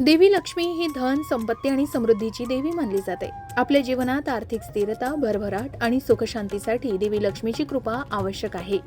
देवी लक्ष्मी ही धन संपत्ती आणि समृद्धीची देवी मानली जाते. आपल्या जीवनात आर्थिक स्थिरता भरभराट आणि सुखशांतीसाठी देवी लक्ष्मीची कृपा आवश्यक आहे.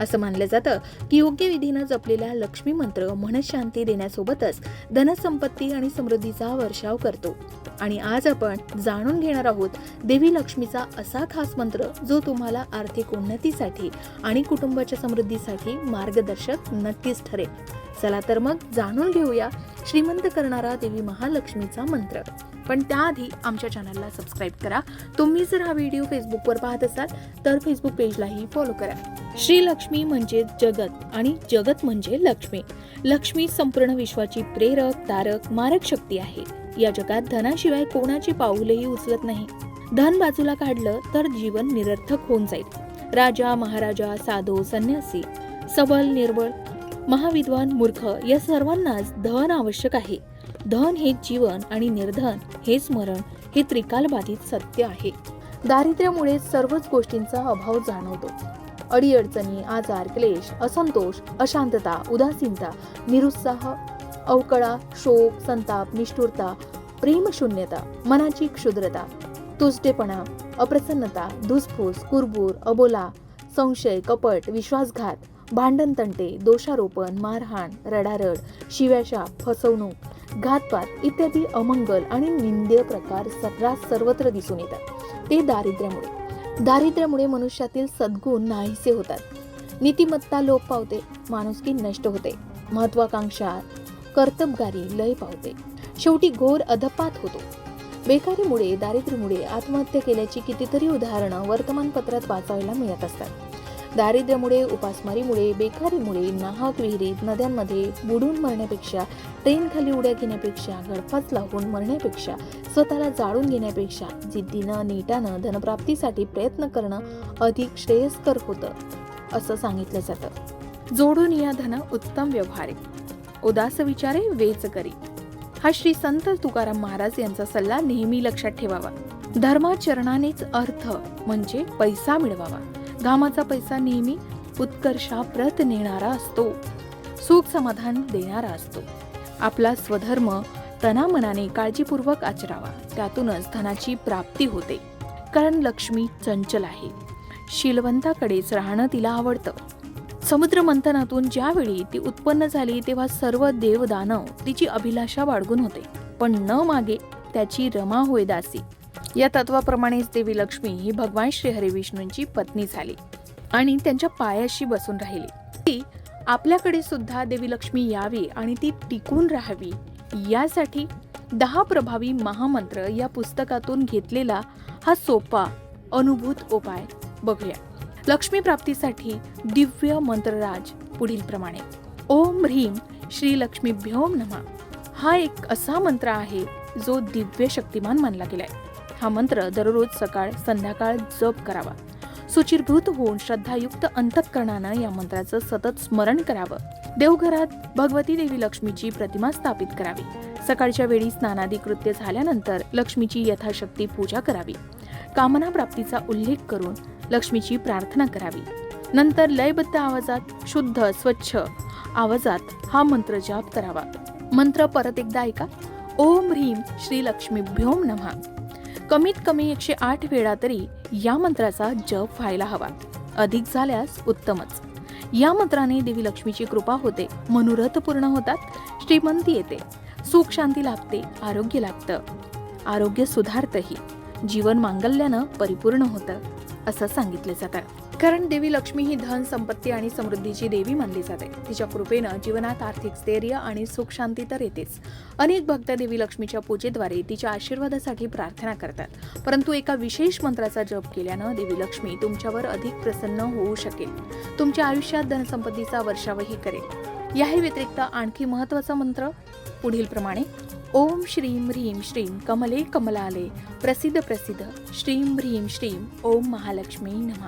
असं मानलं जातं की योग्य विधीनं जपलेला लक्ष्मी मंत्र मनशांती देण्यासोबतच धनसंपत्ती आणि समृद्धीचा वर्षाव करतो. आणि आज आपण जाणून घेणार आहोत देवी लक्ष्मीचा असा खास मंत्र जो तुम्हाला आर्थिक उन्नतीसाठी आणि कुटुंबाच्या समृद्धीसाठी मार्गदर्शक नक्कीच ठरेल. चला तर मग जाणून घेऊया श्रीमंत करणारा देवी महालक्ष्मीचा मंत्र. पण त्याआधी आमच्या चॅनलला सबस्क्राईब करा. तुम्ही जर हा व्हिडिओ फेसबुकवर पाहत असाल तर फेसबुक पेजलाही फॉलो करा. श्री लक्ष्मी म्हणजे जगत आणि जगत म्हणजे लक्ष्मी. लक्ष्मी संपूर्ण विश्वाची प्रेरक तारक मारक शक्ती आहे. या जगात धनाशिवाय कोणाची पाऊलही उचलत नाही. धन बाजूला काढलं तर जीवन निरर्थक होऊन जाईल. राजा महाराजा साधू संन्यासी सबल निर्बळ महाविद्वान मूर्ख या सर्वांनाच धन आवश्यक आहे. धन हे जीवन आणि निर्धन हे स्मरण हे त्रिकालबाधित सत्य आहे. दारिद्र्यामुळे सर्वच गोष्टींचा अभाव जाणवतो. अडीअडचणी आजार क्लेश असंतोष अशांतता उदासीनता निरुत्साह अवकळा शोक संताप निष्ठुरता प्रेमशून्यता मनाची क्षुद्रता तुसटेपणा अप्रसन्नता धुसफूस कुरबूर अबोला संशय कपट विश्वासघात भांडण तंटे दोषारोपण मारहाण रडारड शिव्याशाप फसवणूक घातपात इत्यादी अमंगल आणि निंद्य प्रकार सर्रास सर्वत्र दिसून येतात. ते दारिद्र्यामुळे. दारिद्र्यामुळे मनुष्यातील सद्गुण नाहीसे होतात. नीतिमत्ता लोप पावते माणुसकी नष्ट होते. महत्वाकांक्षा कर्तबगारी लय पावते. शेवटी घोर अधपात होतो. बेकारीमुळे दारिद्र्यामुळे आत्महत्या केल्याची कितीतरी उदाहरणं वर्तमानपत्रात वाचायला मिळत असतात. दारिद्र्यामुळे उपासमारीमुळे बेकारीमुळे नाहक विहिरीत नद्यांमध्ये बुडून मरण्यापेक्षा ट्रेनखाली उड्या घेण्यापेक्षा गळफास लावून मरण्यापेक्षा स्वतःला जाळून घेण्यापेक्षा जिद्दीनं नीटानं धनप्राप्तीसाठी प्रयत्न करणं अधिक श्रेयस्कर होतं असं सांगितलं जातं. जोडून या धन उत्तम व्यवहारे. उदास विचारे वेच करी. हा श्री संत तुकाराम महाराज यांचा सल्ला नेहमी लक्षात ठेवावा. धर्माचरणानेच अर्थ म्हणजे पैसा मिळवावा. घामाचा पैसा नेहमी उत्कर्षाप्रत नेणारा असतो. सुख समाधान देणारा असतो. आपला स्वधर्म तनामनाने काळजीपूर्वक आचरावा. त्यातूनच धनाची प्राप्ती होते. कारण लक्ष्मी चंचल आहे. शीलवंताकडेच राहणं तिला आवडतं. समुद्र मंथनातून ज्यावेळी ती उत्पन्न झाली तेव्हा सर्व देवदानव तिची अभिलाषा बाळगून होते. पण न मागे त्याची रमा होय दासी. या तत्वाप्रमाणेच देवी लक्ष्मी ही भगवान श्रीहरी विष्णूंची पत्नी झाली आणि त्यांच्या पायाशी बसून राहिली. ती आपल्याकडे सुद्धा देवी लक्ष्मी यावी आणि ती टिकून राहावी यासाठी दहा प्रभावी महामंत्र या पुस्तकातून घेतलेला हा सोपा अनुभूत उपाय बघूया. लक्ष्मी प्राप्तीसाठी दिव्य मंत्रराज पुढील प्रमाणे. ओम ह्रीम श्री लक्ष्मीभ्योम नमा. हा एक असा मंत्र आहे जो दिव्य शक्तिमान मानला गेलाय. हा मंत्र दररोज सकाळ संध्याकाळ जप करावा. सुचिरभूत होऊन श्रद्धायुक्त अंतःकरणानं या मंत्राचं सतत स्मरण करावं. देवघरात भगवती देवी लक्ष्मीची प्रतिमा स्थापित करावी. सकाळच्या वेळी स्नानादी कृत्य झाल्यानंतर लक्ष्मीची यथाशक्ती पूजा करावी. कामना प्राप्तीचा उल्लेख करून लक्ष्मीची प्रार्थना करावी. नंतर लयबद्ध आवाजात शुद्ध स्वच्छ आवाजात हा मंत्र जाप करावा. मंत्र परत एकदा ऐका. ओम ह्रीम श्री लक्ष्मीभ्योम नमः. कमीत कमी एकशे आठ वेळा तरी या मंत्राचा जप व्हायला हवा. अधिक झाल्यास उत्तमच. या मंत्राने देवी लक्ष्मीची कृपा होते मनोरथ पूर्ण होतात श्रीमंती येते सुख शांती लाभते आरोग्य लाभतं. आरोग्य सुधारतही. जीवन मांगल्यानं परिपूर्ण होतं असं सांगितलं जातं. कारण देवी लक्ष्मी ही धन संपत्ती आणि समृद्धीची देवी मानली जाते. तिच्या कृपेनं जीवनात आर्थिक स्थैर्य आणि सुख शांती तर येतेच. अनेक भक्त देवी लक्ष्मीच्या पूजेद्वारे तिच्या आशीर्वादासाठी प्रार्थना करतात. परंतु एका विशेष मंत्राचा जप केल्यानं देवी लक्ष्मी तुमच्यावर अधिक प्रसन्न होऊ शकेल. तुमच्या आयुष्यात धनसंपत्तीचा वर्षावही करेल. याही व्यतिरिक्त आणखी महत्त्वाचा मंत्र पुढील प्रमाणे ओम श्रीं ह्रीं श्रीं कमले कमलाले प्रसिद्ध प्रसिद्ध. श्रीं ह्रीं श्रीं ओम महालक्ष्मी नमः.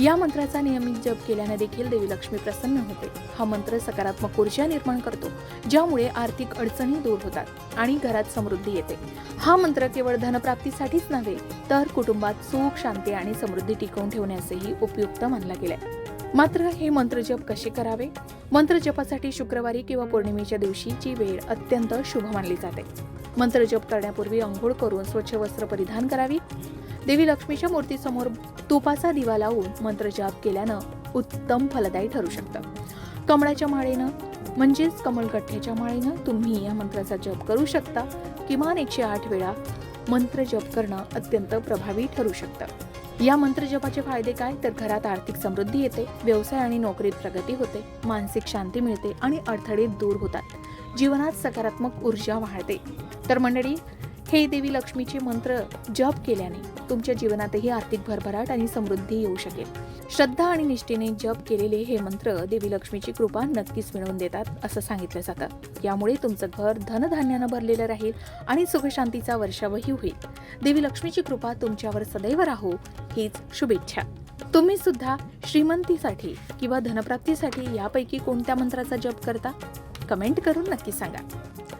या मंत्राचा नियमित जप केल्याने देखील देवी लक्ष्मी प्रसन्न होते. हा मंत्र सकारात्मक ऊर्जा निर्माण करतो ज्यामुळे आर्थिक अडचणी दूर होतात आणि घरात समृद्धी येते. हा मंत्र केवळ धनप्राप्तीसाठीच नव्हे तर कुटुंबात सुख शांती आणि समृद्धी टिकवून ठेवण्यासही उपयुक्त मानला गेलाय. मात्र हे मंत्रजप कसे करावे? मंत्रजपासाठी शुक्रवारी किंवा पौर्णिमेच्या दिवशीची वेळ अत्यंत शुभ मानली जाते. मंत्रजप करण्यापूर्वी अंघोळ करून स्वच्छ वस्त्र परिधान करावी. देवी लक्ष्मीच्या मूर्तीसमोर तुपाचा दिवा लावून मंत्रजाप केल्यानं उत्तम फलदायी ठरू शकतं. कमळाच्या माळेनं म्हणजेच कमलगठ्ठ्याच्या माळेनं तुम्ही या मंत्राचा जप करू शकता. किमान एकशे आठ वेळा मंत्र जप करणं अत्यंत प्रभावी ठरू शकतं. या मंत्रजपाचे फायदे काय? तर घरात आर्थिक समृद्धी येते व्यवसाय आणि नोकरीत प्रगती होते मानसिक शांती मिळते आणि अडथळे दूर होतात. जीवनात सकारात्मक ऊर्जा वाढते. तर मंडळी हे देवी लक्ष्मीचे मंत्र जप केल्याने तुमच्या जीवनातही आर्थिक भरभराट आणि समृद्धी येऊ शकेल. श्रद्धा आणि निष्ठेने जप केलेले हे मंत्र देवी लक्ष्मीची कृपा नक्कीच मिळवून देतात असं सांगितलं जातं. यामुळे तुमचं घर धनधान्यानं भरलेलं राहील आणि सुखशांतीचा वर्षावही होईल. देवी लक्ष्मीची कृपा तुमच्यावर सदैव राहो हीच शुभेच्छा. तुम्ही सुद्धा श्रीमंतीसाठी किंवा धनप्राप्तीसाठी यापैकी कोणत्या मंत्राचा जप करता? कमेंट करून नक्की सांगा.